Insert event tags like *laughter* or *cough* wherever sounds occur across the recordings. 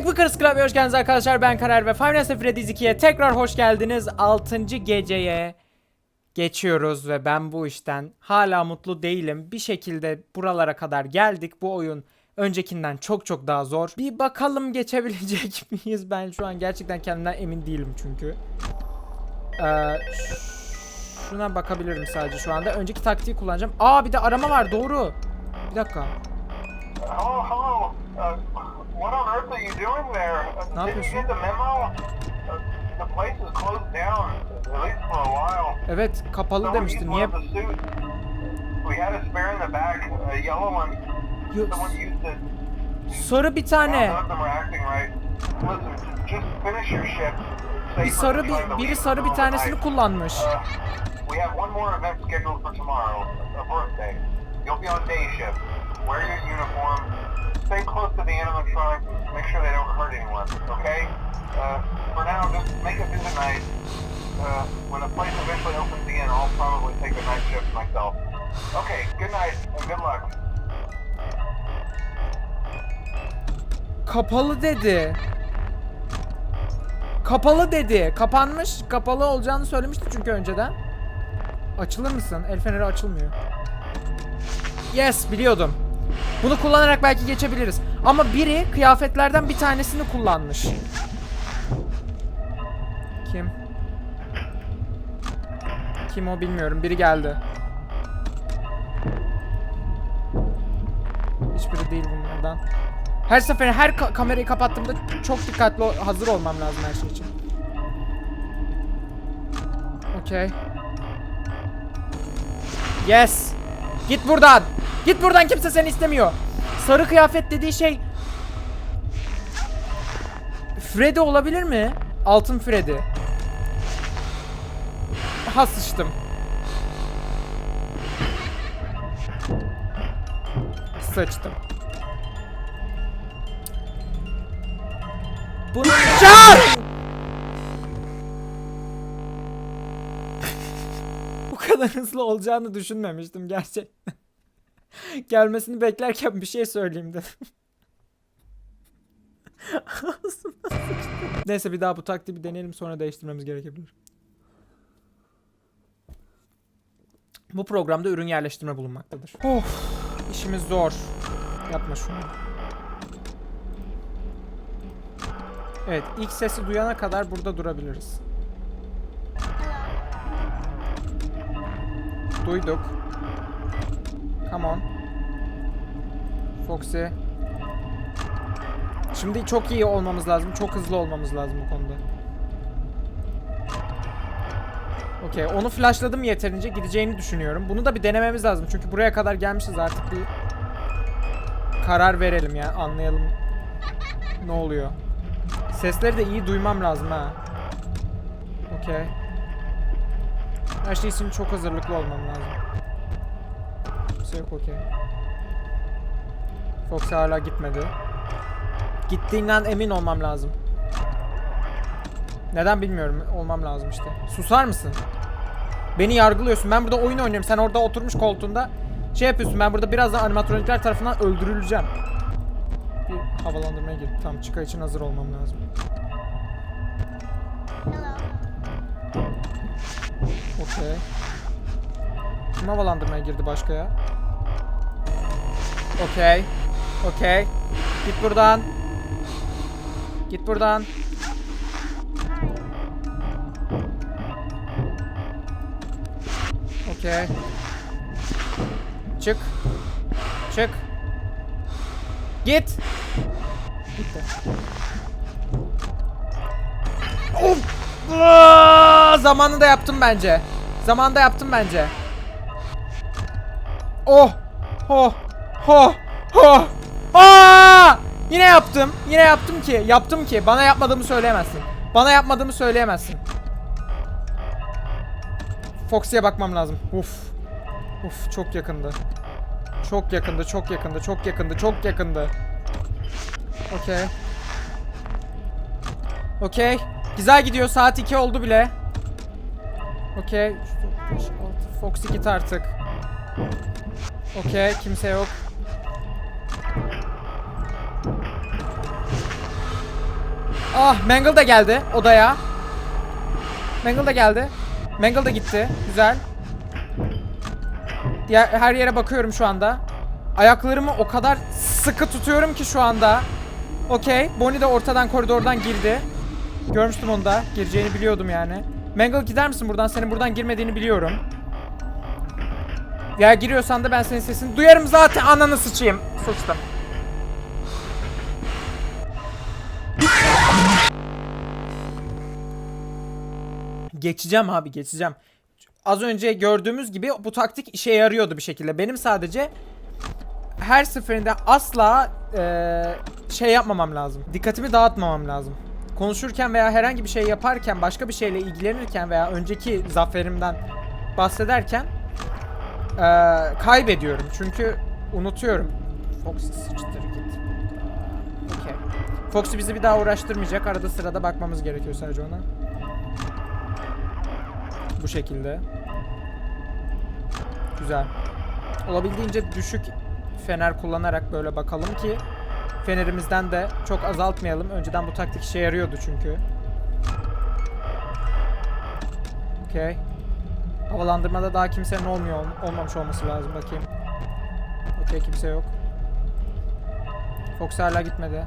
Hackbreakers Club'a hoş geldiniz arkadaşlar. Ben Karar ve at Freddy's 2'ye tekrar hoş geldiniz. 6. geceye geçiyoruz ve ben bu işten hala mutlu değilim. Bir şekilde buralara kadar geldik. Bu oyun öncekinden çok çok daha zor. Bir bakalım geçebilecek *laughs* miyiz? Ben şu an gerçekten kendimden emin değilim çünkü. Ee, şuna bakabilirim sadece şu anda. Önceki taktiği kullanacağım. Aa bir de arama var doğru. Bir dakika. Hello, hello. Uh, what on earth are you doing there? Uh, Ne did you yapıyorsun? get the memo? Uh, the place is closed down, at least for a while. Evet kapalı Someone demişti. used Niye? one of the suits. We had a spare in the back, a yellow one. Yok. Someone used it. Sarı bir None tane. of them are acting right. Listen, just finish your shift. Save Bir for sarı bir biri leave sarı bir tanesini kullanmış. Uh, we have one more event scheduled for tomorrow, a birthday. You'll be on day shift. Wear your uniform. Stay close to the animatronics. Make sure they don't hurt anyone, okay? Uh, for now, just make it through the night. Uh, when the place eventually opens again, I'll probably take the night shift myself. Okay, good night and good luck. Kapalı dedi. Kapalı dedi. Kapanmış. Kapalı olacağını söylemişti çünkü önceden. Açılır mısın? El feneri açılmıyor. Yes biliyordum. Bunu kullanarak belki geçebiliriz. Ama biri kıyafetlerden bir tanesini kullanmış. Kim? Kim o bilmiyorum. Biri geldi. Hiçbiri değil bunlardan. Her sefer her ka- kamerayı kapattığımda çok dikkatli hazır olmam lazım her şey için. Okey. Yes. Git buradan. Git buradan kimse seni istemiyor. Sarı kıyafet dediği şey Freddy olabilir mi? Altın Freddy. Ha sıçtım. Sıçtım. Bunu kadar hızlı olacağını düşünmemiştim gerçekten. *laughs* Gelmesini beklerken bir şey söyleyeyim dedim. *laughs* Neyse bir daha bu taktiği bir deneyelim sonra değiştirmemiz gerekebilir. Bu programda ürün yerleştirme bulunmaktadır. Of, işimiz zor. Yapma şunu. Evet, ilk sesi duyana kadar burada durabiliriz. Duyduk. Come on. Foxy. Şimdi çok iyi olmamız lazım. Çok hızlı olmamız lazım bu konuda. Okey. Onu flashladım yeterince. Gideceğini düşünüyorum. Bunu da bir denememiz lazım. Çünkü buraya kadar gelmişiz artık bir karar verelim ya. Anlayalım ne oluyor. Sesleri de iyi duymam lazım ha. Okey. Her şey için çok hazırlıklı olmam lazım. Kimse yok okey. Fox hala gitmedi. Gittiğinden emin olmam lazım. Neden bilmiyorum. Olmam lazım işte. Susar mısın? Beni yargılıyorsun. Ben burada oyun oynuyorum. Sen orada oturmuş koltuğunda şey yapıyorsun. Ben burada birazdan animatronikler tarafından öldürüleceğim. Bir havalandırmaya girdim. Tamam çıkar için hazır olmam lazım. Okey. Kim havalandırmaya girdi başka ya? Okey. Okey. Git buradan. Git buradan. Okey. Çık. Çık. Git. Gitti. Of! Zamanında yaptım bence. Zamanında yaptım bence. Oh! Oh! Oh! Oh! Aa! Yine yaptım. Yine yaptım ki. Yaptım ki. Bana yapmadığımı söyleyemezsin. Bana yapmadığımı söyleyemezsin. Foxy'ye bakmam lazım. Uf. Uf çok yakındı. Çok yakındı, çok yakındı, çok yakındı, çok yakındı. Okey. Okey. Güzel gidiyor. Saat 2 oldu bile. Okey. 5, 6. Foxy git artık. Okey. Kimse yok. Ah Mangle da geldi odaya. Mangle da geldi. Mangle da gitti. Güzel. Diğer, her yere bakıyorum şu anda. Ayaklarımı o kadar sıkı tutuyorum ki şu anda. Okey. Bonnie de ortadan koridordan girdi. Görmüştüm onu da. Gireceğini biliyordum yani. Mangle gider misin buradan? Senin buradan girmediğini biliyorum. Ya giriyorsan da ben senin sesini duyarım zaten. Ananı sıçayım. Sıçtım. Geçeceğim abi geçeceğim. Az önce gördüğümüz gibi bu taktik işe yarıyordu bir şekilde. Benim sadece her seferinde asla eee, şey yapmamam lazım. Dikkatimi dağıtmamam lazım. Konuşurken veya herhangi bir şey yaparken, başka bir şeyle ilgilenirken veya önceki zaferimden bahsederken eee, kaybediyorum. Çünkü unutuyorum. Foxy sıçtır git. Okey. Foxy bizi bir daha uğraştırmayacak. Arada sırada bakmamız gerekiyor sadece ona. Bu şekilde. Güzel. Olabildiğince düşük fener kullanarak böyle bakalım ki fenerimizden de çok azaltmayalım. Önceden bu taktik işe yarıyordu çünkü. Okey. Havalandırmada daha kimsenin olmuyor olmamış olması lazım bakayım. Okey kimse yok. Fox hala gitmedi.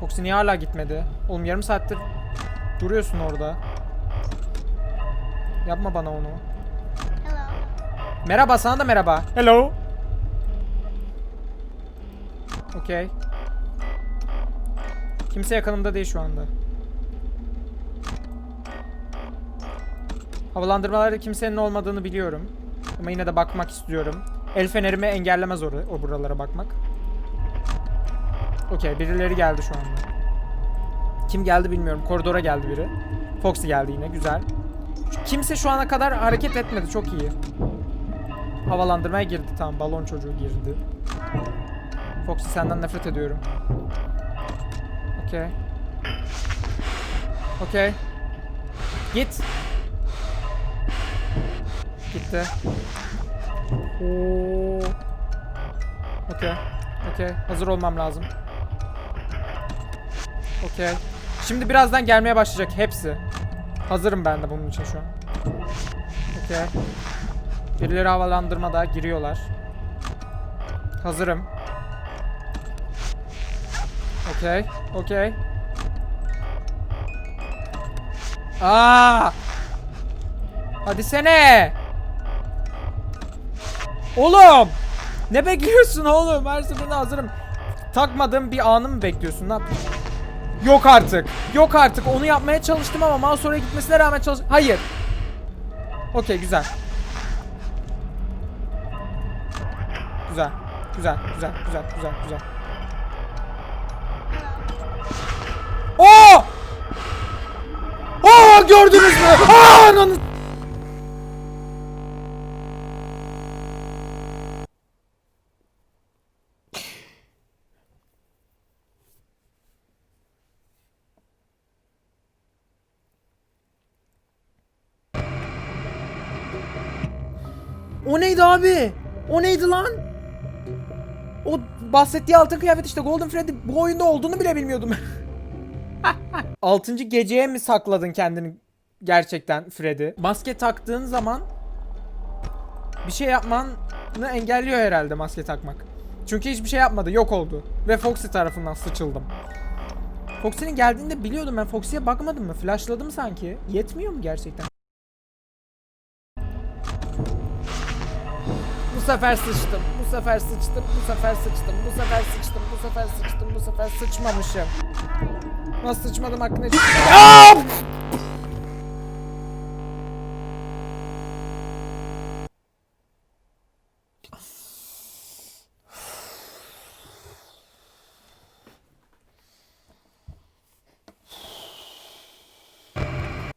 Foxy niye hala gitmedi? Oğlum yarım saattir duruyorsun orada. Yapma bana onu. Hello. Merhaba sana da merhaba. Hello. Okey. Kimse yakınımda değil şu anda. Havalandırmalarda kimsenin olmadığını biliyorum. Ama yine de bakmak istiyorum. El fenerimi engellemez or o buralara bakmak. Okey birileri geldi şu anda. Kim geldi bilmiyorum. Koridora geldi biri. Foxy geldi yine güzel. Kimse şu ana kadar hareket etmedi çok iyi. Havalandırmaya girdi tamam balon çocuğu girdi. Foxy senden nefret ediyorum. Okey. Okey. Git. Gitti. Oo. Okey. Okey. Hazır olmam lazım. Okey. Şimdi birazdan gelmeye başlayacak hepsi. Hazırım ben de bunun için şu an. Okey. Birileri havalandırmada giriyorlar. Hazırım. Okey. Okey. Aa! Hadi sene. Oğlum! Ne bekliyorsun oğlum? Her seferinde hazırım. Takmadığım bir anı mı bekliyorsun? Ne? Yok artık. Yok artık. Onu yapmaya çalıştım ama mouse oraya gitmesine rağmen çalış... Hayır. Okey güzel. Güzel. Güzel, güzel, güzel, güzel, güzel. Gördünüz mü? Aa ananı... O neydi abi? O neydi lan? O bahsettiği altın kıyafet işte Golden Freddy bu oyunda olduğunu bile bilmiyordum. *laughs* Altıncı geceye mi sakladın kendini gerçekten Freddy? Maske taktığın zaman bir şey yapmanı engelliyor herhalde maske takmak. Çünkü hiçbir şey yapmadı yok oldu. Ve Foxy tarafından sıçıldım. Foxy'nin geldiğini de biliyordum ben. Foxy'ye bakmadım mı? Flashladım sanki. Yetmiyor mu gerçekten? Bu sefer sıçtım. Bu sefer sıçtım. Bu sefer sıçtım. Bu sefer sıçtım. Bu sefer sıçtım. Bu sefer sıçmamışım. Nasıl sıçmadım hakkında hiç...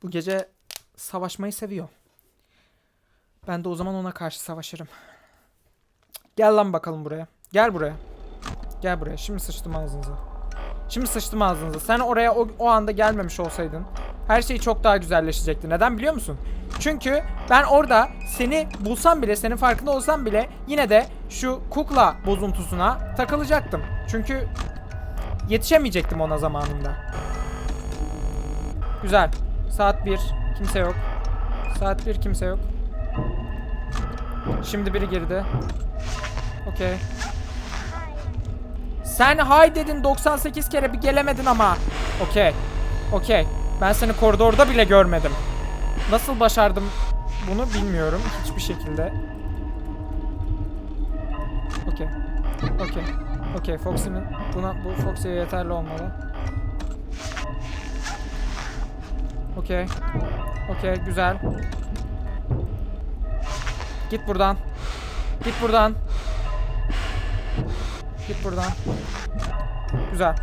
Bu gece savaşmayı seviyor. Ben de o zaman ona karşı savaşırım. Gel lan bakalım buraya. Gel buraya. Gel buraya. Şimdi sıçtım ağzınıza. Şimdi sıçtım ağzınıza. Sen oraya o, o anda gelmemiş olsaydın her şey çok daha güzelleşecekti. Neden biliyor musun? Çünkü ben orada seni bulsam bile, senin farkında olsam bile yine de şu kukla bozuntusuna takılacaktım. Çünkü Yetişemeyecektim ona zamanında. Güzel. Saat 1. Kimse yok. Saat 1 kimse yok. Şimdi biri girdi. Okey. Sen hay dedin 98 kere bir gelemedin ama. Okey. Okey. Ben seni koridorda bile görmedim. Nasıl başardım bunu bilmiyorum hiçbir şekilde. Okey. Okey. Okey. Foxy'nin buna bu Foxy'ye yeterli olmalı. Okey. Okey. Güzel. Git buradan. Git buradan. Git buradan. Güzel.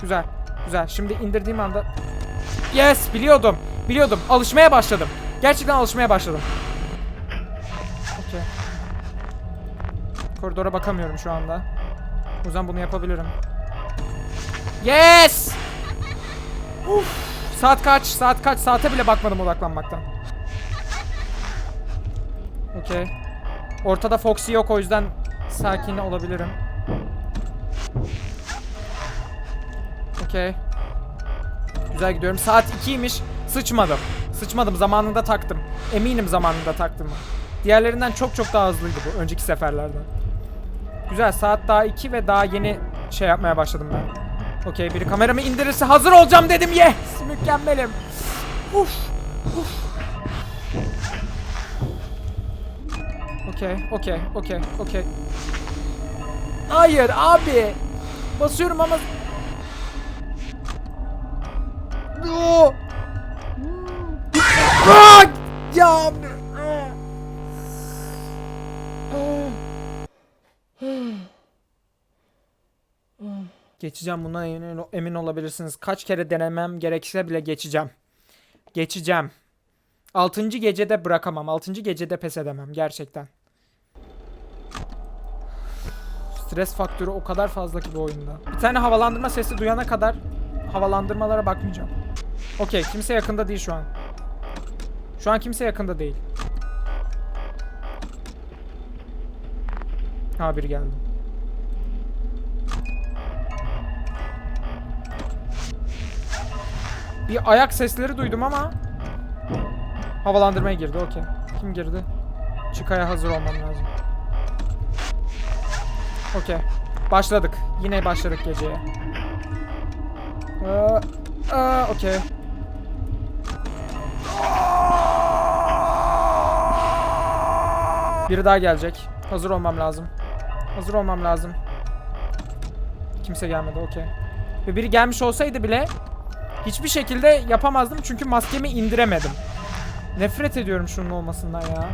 Güzel. Güzel. Şimdi indirdiğim anda Yes, biliyordum. Biliyordum. Alışmaya başladım. Gerçekten alışmaya başladım. Okey. Koridora bakamıyorum şu anda. O yüzden bunu yapabilirim. Yes! Uf. Saat kaç? Saat kaç? Saate bile bakmadım odaklanmaktan. Okey. Ortada Foxy yok o yüzden sakin olabilirim. Okey. Güzel gidiyorum. Saat 2'ymiş. Sıçmadım. Sıçmadım. Zamanında taktım. Eminim zamanında taktım. Diğerlerinden çok çok daha hızlıydı bu önceki seferlerden. Güzel. Saat daha 2 ve daha yeni şey yapmaya başladım ben. Okey biri kameramı indirirse hazır olacağım dedim. Yes! Mükemmelim. Uf. Uf. Okey, okey, okey, okey. Hayır abi. Basıyorum ama No. Ah! Ya. Geçeceğim bundan emin, emin olabilirsiniz. Kaç kere denemem gerekirse bile geçeceğim. Geçeceğim. Altıncı gecede bırakamam. Altıncı gecede pes edemem gerçekten. Stres faktörü o kadar fazla ki bu oyunda. Bir tane havalandırma sesi duyana kadar havalandırmalara bakmayacağım. Okey kimse yakında değil şu an. Şu an kimse yakında değil. Ha biri geldi. Bir ayak sesleri duydum ama havalandırmaya girdi okey. Kim girdi? Çıkaya hazır olmam lazım. Okey. Başladık. Yine başladık geceye. Aa, aa, okey. Biri daha gelecek. Hazır olmam lazım. Hazır olmam lazım. Kimse gelmedi okey. Ve biri gelmiş olsaydı bile hiçbir şekilde yapamazdım çünkü maskemi indiremedim. Nefret ediyorum şunun olmasından ya.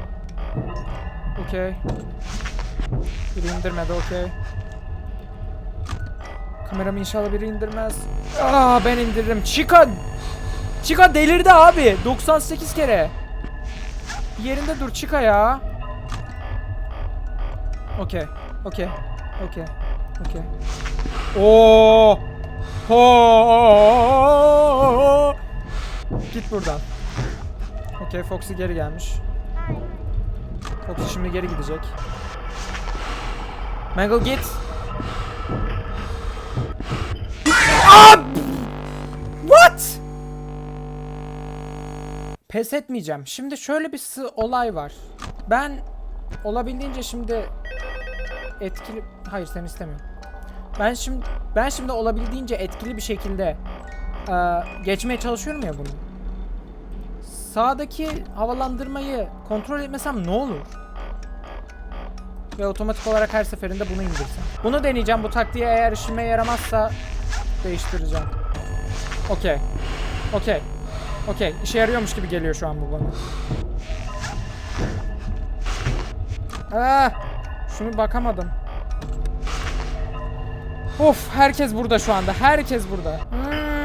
Okey. Biri indirmedi okey. Kameramı inşallah biri indirmez. Aa ben indiririm. Chica Chica delirdi abi. 98 kere. Bir yerinde dur Chica ya. Okey. Okey. Okey. Okey. Oo. Ho. Git buradan. Okey Foxy geri gelmiş. Foxy şimdi geri gidecek. Mangle git. What? Pes etmeyeceğim. Şimdi şöyle bir olay var. Ben olabildiğince şimdi etkili hayır sen istemiyorum. Ben şimdi ben şimdi olabildiğince etkili bir şekilde eee, geçmeye çalışıyorum ya bunu. Sağdaki havalandırmayı kontrol etmesem ne olur? Ve otomatik olarak her seferinde bunu indirsem. Bunu deneyeceğim. Bu taktiğe eğer işime yaramazsa değiştireceğim. Okey. Okey. Okey. İşe yarıyormuş gibi geliyor şu an bu bana. Ah! Şunu bakamadım. Of herkes burada şu anda. Herkes burada. Hmm,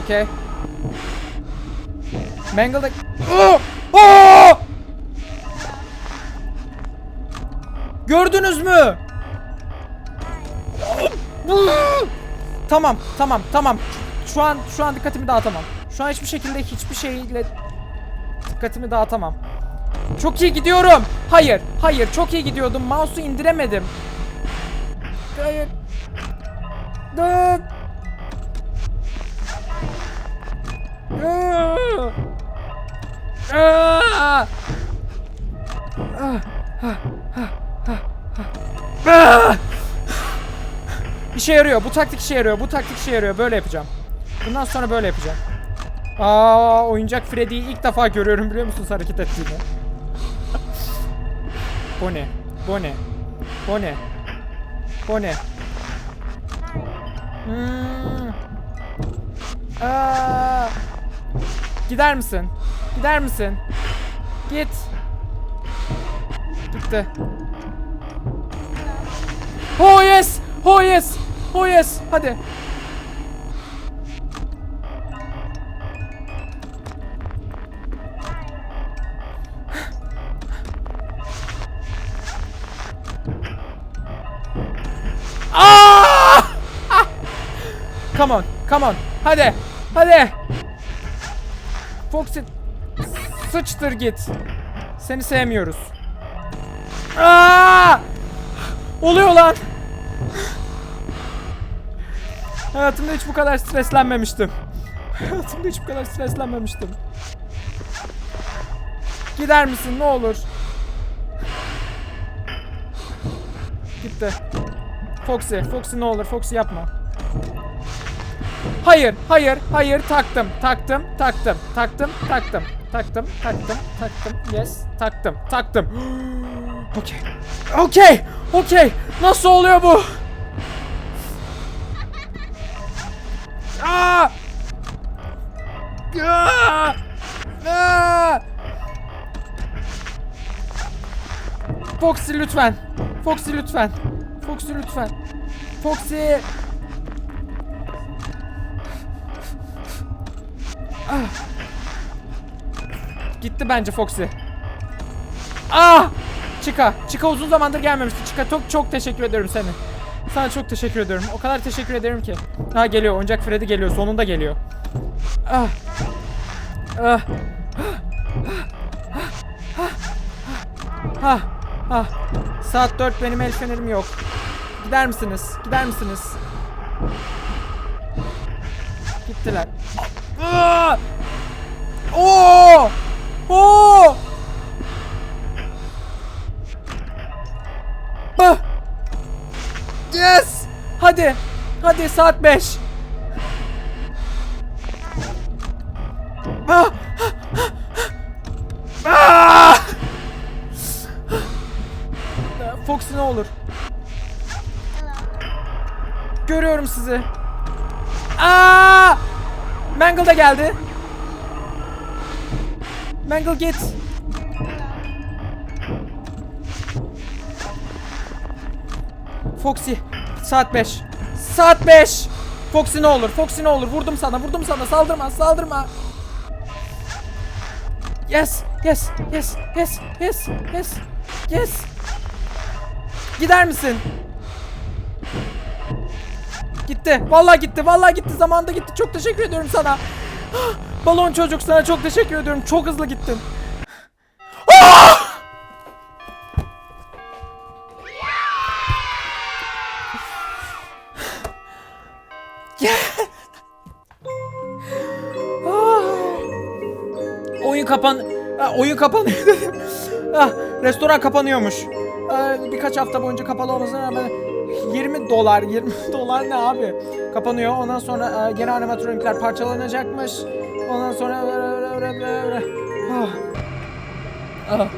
Freddy. Okey. Mangle'da... Oh! Oh! Gördünüz mü? Tamam, tamam, tamam. Şu an şu an dikkatimi dağıtamam. Şu an hiçbir şekilde hiçbir şeyle dikkatimi dağıtamam. Çok iyi gidiyorum. Hayır, hayır. Çok iyi gidiyordum. Mouse'u indiremedim. Hayır. Dur. İşe yarıyor. Bu taktik işe yarıyor. Bu taktik işe yarıyor. Böyle yapacağım. Bundan sonra böyle yapacağım. Aa, oyuncak Freddy'yi ilk defa görüyorum biliyor musunuz hareket ettiğini? Bu ne? Bu ne? Bu ne? Bu ne? Hmm. Gider misin? Gider misin? Git. Gitti. Oh yes! Oh yes! Oh yes! Hadi. Aa! Come on, come on. Hadi, hadi. Foxy, sıçtır git. Seni sevmiyoruz. Aa! Oluyor lan. Hayatımda hiç bu kadar streslenmemiştim. Hayatımda hiç bu kadar streslenmemiştim. Gider misin ne olur? Gitti. Foxy, Foxy ne olur Foxy yapma. Hayır, hayır, hayır taktım, taktım, taktım, taktım, taktım, taktım, taktım, taktım, yes, taktım, taktım. *gasps* Okey, okey, okey. Nasıl oluyor bu? Aa! Aa! Aa! Foxy lütfen. Foxy lütfen. Foxy lütfen. Foxy. Ah. Gitti bence Foxy. Ah! Chica. Chica uzun zamandır gelmemişti. Chica çok çok teşekkür ederim seni. Sana çok teşekkür ederim. O kadar teşekkür ederim ki. Ha geliyor. Oyuncak Freddy geliyor. Sonunda geliyor. Ah. Ah. Ah. Ah. Saat 4 benim el fenerim yok. Gider misiniz? Gider misiniz? Gittiler. Aa! Oo! Oo! Ah! Yes! Hadi. Hadi saat 5. Ah! Ah! Foxy ne olur? Görüyorum sizi. Aa! Mangle da geldi. Mangle git. Foxy saat 5. Saat 5. Foxy ne olur? Foxy ne olur? Vurdum sana. Vurdum sana. Saldırma. Saldırma. Yes. Yes. Yes. Yes. Yes. Yes. Yes. Gider misin? Gitti. Vallahi gitti. Vallahi gitti. Zamanında gitti. Çok teşekkür ediyorum sana. *gasps* Balon çocuk sana çok teşekkür ediyorum. Çok hızlı gittin. Oyun kapan... Ah, oyun dedim. Ah, *laughs* restoran kapanıyormuş. Ah, birkaç hafta boyunca kapalı olmasına rağmen 20 dolar, 20 *laughs* dolar ne abi? Kapanıyor. Ondan sonra e, gene animatronikler parçalanacakmış. Ondan sonra ah. Ah.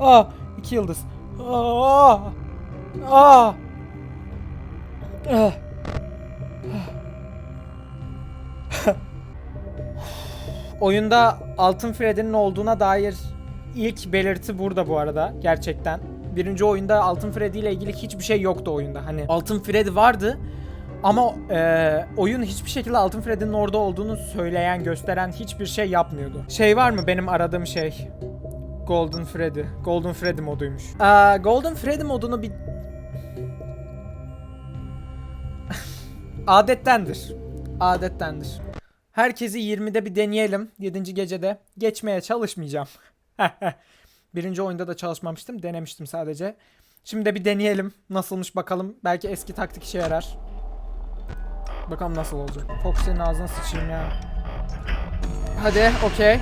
Ah. İki yıldız. Ah. Ah. Ah. Oyunda Altın Freddy'nin olduğuna dair ilk belirti burada bu arada gerçekten. Birinci oyunda Altın Freddy ile ilgili hiçbir şey yoktu oyunda. Hani Altın Freddy vardı ama e, oyun hiçbir şekilde Altın Freddy'nin orada olduğunu söyleyen, gösteren hiçbir şey yapmıyordu. Şey var mı benim aradığım şey? Golden Freddy. Golden Freddy moduymuş. Aa, Golden Freddy modunu bir... *laughs* Adettendir. Adettendir. Herkesi 20'de bir deneyelim. 7. gecede. Geçmeye çalışmayacağım. *laughs* Birinci oyunda da çalışmamıştım. Denemiştim sadece. Şimdi de bir deneyelim. Nasılmış bakalım. Belki eski taktik işe yarar. Bakalım nasıl olacak. Foxy'nin ağzına sıçayım ya. Hadi okey.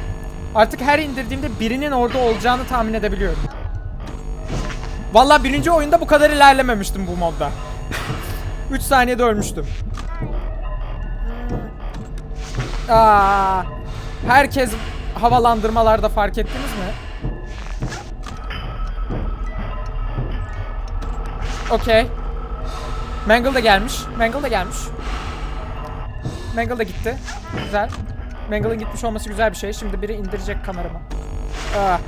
Artık her indirdiğimde birinin orada olacağını tahmin edebiliyorum. Vallahi birinci oyunda bu kadar ilerlememiştim bu modda. *laughs* 3 saniyede ölmüştüm. Aa, herkes havalandırmalarda fark ettiniz mi? Okey. Mangle da gelmiş. Mangle da gelmiş. Mangle da gitti. Güzel. Mangle'ın gitmiş olması güzel bir şey. Şimdi biri indirecek kameramı. Aa.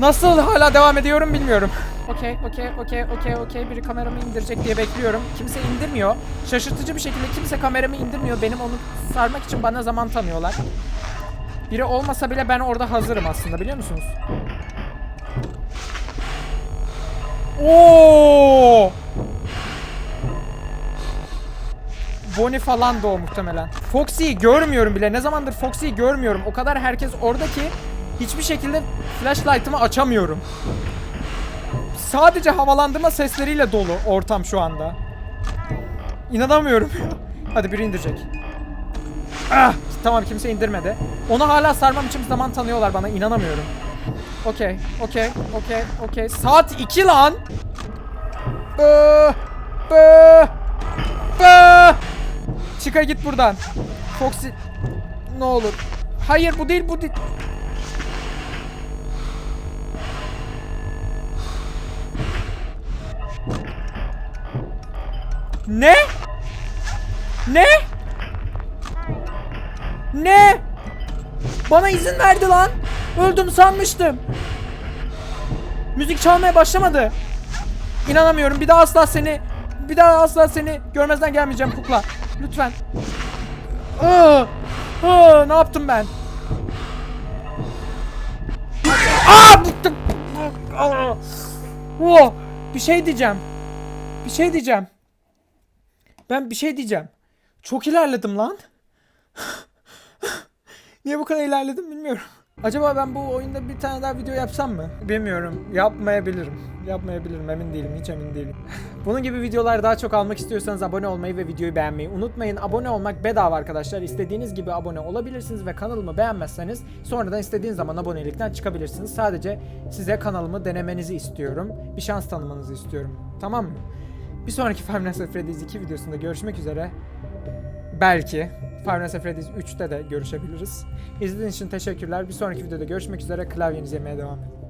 Nasıl hala devam ediyorum bilmiyorum. Okey, okey, okey, okey, okey. Biri kameramı indirecek diye bekliyorum. Kimse indirmiyor. Şaşırtıcı bir şekilde kimse kameramı indirmiyor. Benim onu sarmak için bana zaman tanıyorlar. Biri olmasa bile ben orada hazırım aslında biliyor musunuz? Oo! Bonnie falan da o muhtemelen. Foxy'yi görmüyorum bile. Ne zamandır Foxy'yi görmüyorum. O kadar herkes orada ki hiçbir şekilde flashlight'ımı açamıyorum. Sadece havalandırma sesleriyle dolu ortam şu anda. İnanamıyorum. Hadi biri indirecek. Ah, tamam kimse indirmedi. Onu hala sarmam için zaman tanıyorlar bana. İnanamıyorum. Okey, okey, okey, okey. Saat 2 lan. Bı, bı, bı. Çıka git buradan. Foxy ne olur. Hayır bu değil bu değil. Ne? Ne? Ne? Bana izin verdi lan. Öldüm sanmıştım. Müzik çalmaya başlamadı. İnanamıyorum. Bir daha asla seni bir daha asla seni görmezden gelmeyeceğim kukla. Lütfen. Aa, aa, ne yaptım ben? Aa, bıktım. Aa. Bir şey diyeceğim. Bir şey diyeceğim. Ben bir şey diyeceğim. Çok ilerledim lan. *laughs* Niye bu kadar ilerledim bilmiyorum. Acaba ben bu oyunda bir tane daha video yapsam mı? Bilmiyorum. Yapmayabilirim. Yapmayabilirim. Emin değilim. Hiç emin değilim. *laughs* Bunun gibi videolar daha çok almak istiyorsanız abone olmayı ve videoyu beğenmeyi unutmayın. Abone olmak bedava arkadaşlar. İstediğiniz gibi abone olabilirsiniz ve kanalımı beğenmezseniz sonradan istediğiniz zaman abonelikten çıkabilirsiniz. Sadece size kanalımı denemenizi istiyorum. Bir şans tanımanızı istiyorum. Tamam mı? Bir sonraki Five Nights at Freddy's 2 videosunda görüşmek üzere. Belki Five Nights at Freddy's 3'te de görüşebiliriz. İzlediğiniz için teşekkürler. Bir sonraki videoda görüşmek üzere. Klavyenizi yemeye devam edin.